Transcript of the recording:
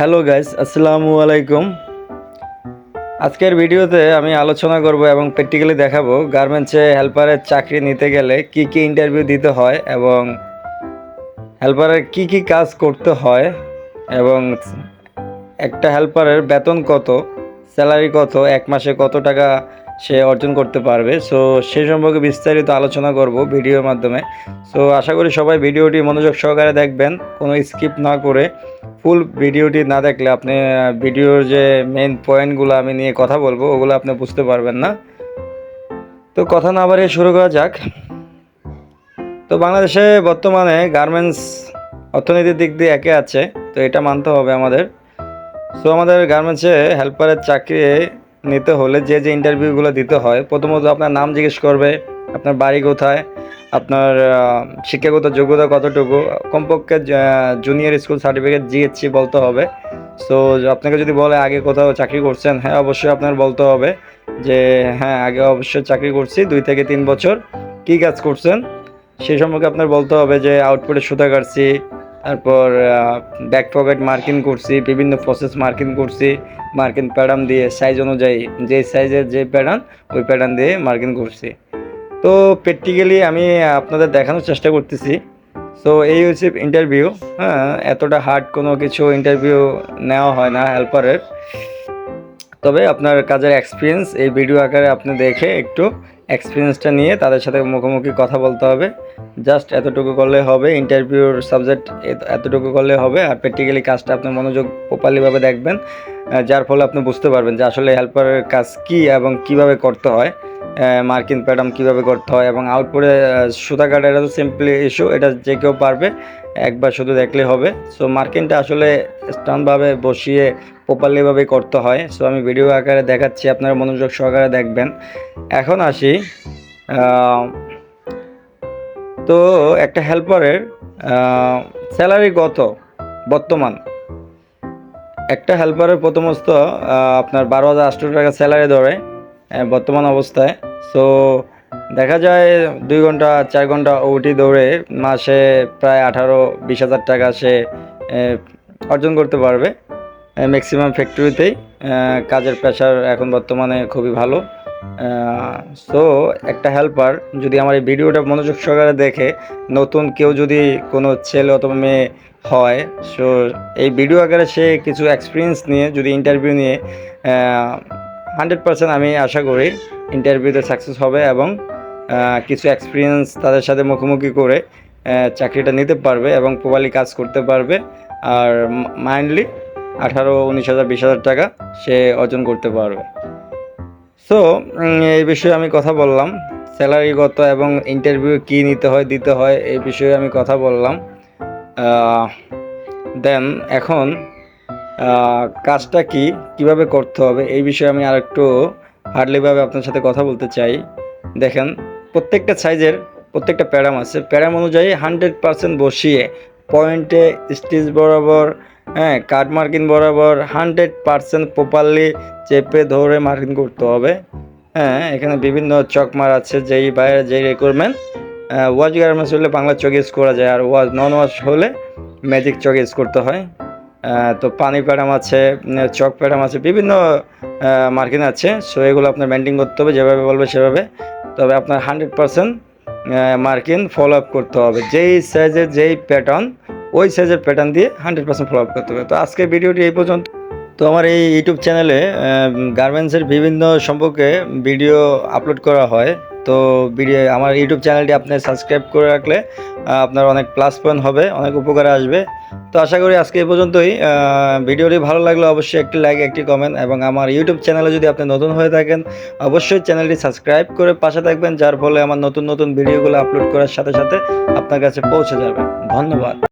Hello guys আসসালামু আলাইকুম আজকের ভিডিওতে আমি আলোচনা করব এবং প্র্যাকটিক্যালি দেখাবো গার্মেন্টসে হেল্পারের চাকরি নিতে গেলে কি কি ইন্টারভিউ দিতে হয় এবং হেল্পারের কি কি কাজ করতে হয় এবং একটা হেল্পারের বেতন কত স্যালারি কত, এক মাসে কত টাকা সে অর্জন করতে পারবে। সো সেই সম্পর্কে বিস্তারিত আলোচনা করব ভিডিওর মাধ্যমে। সো আশা করি সবাই ভিডিওটি মনোযোগ সহকারে দেখবেন, কোনো স্কিপ না করে ফুল ভিডিওটি না দেখলে আপনি ভিডিওর যে মেন পয়েন্টগুলো আমি নিয়ে কথা বলব, ওগুলো আপনি বুঝতে পারবেন না। তো কথা না বাড়িয়ে শুরু করা যাক। তো বাংলাদেশে বর্তমানে গার্মেন্টস অর্থনীতির দিক দিয়ে একে আছে, তো এটা মানতে হবে আমাদের। সো আমাদের গার্মেন্টসে হেল্পারের চাকরি নিতে হলে যে যে ইন্টারভিউগুলো দিতে হয়, প্রথমত আপনার নাম জিজ্ঞেস করবে, আপনার বাড়ি কোথায় আপনার শিক্ষাগত যোগ্যতা কতটুকু? কমপক্ষে জুনিয়র স্কুল সার্টিফিকেট জিএসসি বলতে হবে। সো আপনাকে যদি বলে আগে কোথাও চাকরি করছেন হ্যাঁ অবশ্যই আপনার বলতে হবে যে হ্যাঁ আগে অবশ্যই চাকরি করছি, দুই থেকে তিন বছর। কী কাজ করছেন? সেই সম্পর্কে আপনার বলতে হবে যে আউটপুটে সুতা কাটছি, তারপর ব্যাক পকেট মার্কিং করছি, বিভিন্ন প্রসেস মার্কিং করছি মার্কিং প্যাটার্ন দিয়ে সাইজ অনুযায়ী, যে সাইজের যে প্যাটার্ন ওই প্যাটার্ন দিয়ে মার্কিং করছি। তো প্র্যাকটিক্যালি আমি আপনাদের দেখানোর চেষ্টা করতেছি। সো এই হচ্ছে ইন্টারভিউ হ্যাঁ এতটা হার্ড কোনো কিছু ইন্টারভিউ নেওয়া হয় না হেল্পারের তবে আপনার কাজের এক্সপিরিয়েন্স এই ভিডিও আকারে আপনি দেখে একটু এক্সপিরিয়েন্সটা নিয়ে তাদের সাথে মুখোমুখি কথা বলতে হবে। জাস্ট এতটুকু করলে হবে ইন্টারভিউর সাবজেক্ট এতটুকু করলে হবে, আর প্র্যাকটিক্যালি কাজটা আপনি মনোযোগ প্রপারলিভাবে দেখবেন যার ফলে আপনি বুঝতে পারবেন যে আসলে হেল্পারের কাজ কী এবং কীভাবে করতে হয়। মার্কিন প্যাডাম কীভাবে করতে হয় এবং আউটপুটে সুতা কাটা এটা তো সিম্পলি ইস্যু এটা যে কেউ পারবে, একবার শুধু দেখলে হবে। সো মার্কিনটা আসলে স্টানভাবে বসিয়ে প্রপারলিভাবে করতে হয়। সো আমি ভিডিও আকারে দেখাচ্ছি, আপনারা মনোযোগ সহকারে দেখবেন। এখন আসি তো একটা হেল্পারের স্যালারি কত বর্তমান? একটা হেল্পারের প্রথমত আপনার বারো হাজার আটশো টাকা স্যালারি ধরে বর্তমান অবস্থায়। সো দেখা যায় দুই ঘণ্টা, চার ঘণ্টা ওটি দৌড়ে মাসে প্রায় আঠারো, বিশ হাজার টাকা সে অর্জন করতে পারবে। ম্যাক্সিমাম ফ্যাক্টরিতেই কাজের প্রেশার এখন বর্তমানে খুবই ভালো। সো একটা হেল্পার যদি আমার এই ভিডিওটা মনোযোগ সহকারে দেখে, নতুন কেউ যদি কোনো ছেলে অথবা মেয়ে হয় সো এই ভিডিও আকারে সে কিছু এক্সপিরিয়েন্স নিয়ে, যদি ইন্টারভিউ নিয়ে হান্ড্রেড পার্সেন্ট আমি আশা করি ইন্টারভিউতে সাকসেস হবে এবং কিছু এক্সপিরিয়েন্স তাদের সাথে মুখোমুখি করে চাকরিটা নিতে পারবে এবং প্রবালি কাজ করতে পারবে। আর মাইন্ডলি আঠারো, উনিশ হাজার, বিশ হাজার টাকা সে অর্জন করতে পারবে। সো এই বিষয়ে আমি কথা বললাম। স্যালারি কত এবং ইন্টারভিউ কি নিতে হয়, দিতে হয়, এই বিষয়ে আমি কথা বললাম। দেন এখন কাজটা কি? কীভাবে করতে হবে? এই বিষয়ে আমি আরেকটু হার্ডলিভাবে আপনার সাথে কথা বলতে চাই। দেখেন, প্রত্যেকটা সাইজের প্রত্যেকটা প্যারাম আছে। প্যারাম অনুযায়ী হান্ড্রেড পার্সেন্ট বসিয়ে পয়েন্টে স্টিচ বরাবর হ্যাঁ কাট মার্কিং বরাবর হান্ড্রেড পার্সেন্ট প্রপারলি চেপে ধরে মার্কিং করতে হবে। হ্যাঁ এখানে বিভিন্ন চকমার আছে, যেই বাইরে যেই রিকোয়ারমেন্ট ওয়াশ গার্মেন্টস হলে বাংলা চক ইউজ করা যায়, আর ওয়াশ নন ওয়াশ হলে ম্যাজিক চক ইউজ করতে হয়। তো পানি প্যাডাম আছে চক প্যাডাম আছে, বিভিন্ন মার্কিন আছে। সো এগুলো আপনার মেনটেন করতে হবে, যেভাবে বলবে সেভাবে। তবে আপনার hundred percent marking follow up করতে হবে। যেই সাইজের যেই প্যাটার্ন ওই সাইজের প্যাটার্ন দিয়ে হান্ড্রেড পার্সেন্ট ফলো আপ করতে হবে। তো আজকে ভিডিওটি এই পর্যন্ত। তো আমার এই ইউটিউব চ্যানেলে গার্মেন্টসের বিভিন্ন সম্পর্কে ভিডিও আপলোড করা হয়। তো ভিডিও আমার ইউটিউব চ্যানেলটি আপনি সাবস্ক্রাইব করে রাখলে আপনার অনেক প্লাস পয়েন্ট হবে, অনেক উপকারে আসবে। তো আশা করি আজকে এই পর্যন্তই। ভিডিওটি ভালো লাগলে অবশ্যই একটি লাইক একটি কমেন্ট এবং আমার ইউটিউব চ্যানেলে যদি আপনি নতুন হয়ে থাকেন, অবশ্যই চ্যানেলটি সাবস্ক্রাইব করে পাশে থাকবেন, যার ফলে আমার নতুন নতুন ভিডিওগুলো আপলোড করার সাথে সাথে আপনার কাছে পৌঁছে যাবে। ধন্যবাদ।